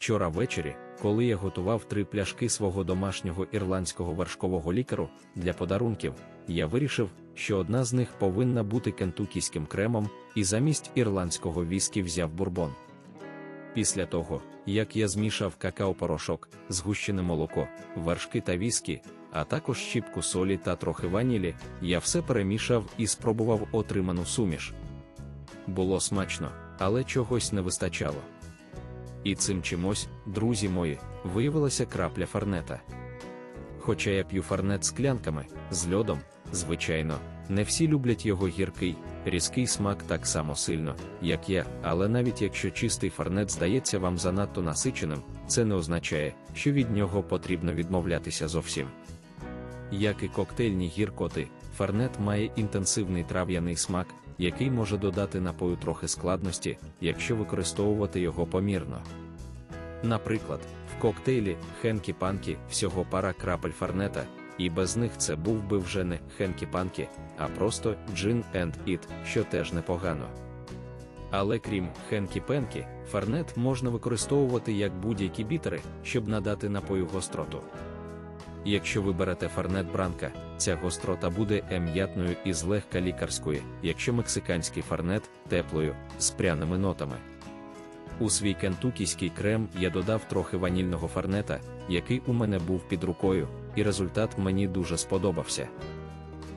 Вчора ввечері, коли я готував три пляшки свого домашнього ірландського вершкового лікару для подарунків, я вирішив, що одна з них повинна бути кентукійським кремом, і замість ірландського віскі взяв бурбон. Після того, як я змішав какао-порошок, згущене молоко, вершки та віскі, а також щіпку солі та трохи ванілі, я все перемішав і спробував отриману суміш. Було смачно, але чогось не вистачало. І цим чимось, друзі мої, виявилася крапля фарнета. Хоча я п'ю фарнет склянками, з льодом, звичайно, не всі люблять його гіркий, різкий смак так само сильно, як я, але навіть якщо чистий фарнет здається вам занадто насиченим, це не означає, що від нього потрібно відмовлятися зовсім. Як і коктейльні гіркоти, фарнет має інтенсивний трав'яний смак, який може додати напою трохи складності, якщо використовувати його помірно. Наприклад, в коктейлі хенкі-панкі всього пара крапель фарнета, і без них це був би вже не хенкі-панкі, а просто джин and іт, що теж непогано. Але крім хенкі-пенкі, фарнет можна використовувати як будь-які бітери, щоб надати напою гостроту. Якщо ви берете фарнет бранка, ця гострота буде ем'ятною і злегка лікарською, якщо мексиканський фарнет теплою, з пряними нотами. У свій кентукійський крем я додав трохи ванільного фарнета, який у мене був під рукою, і результат мені дуже сподобався.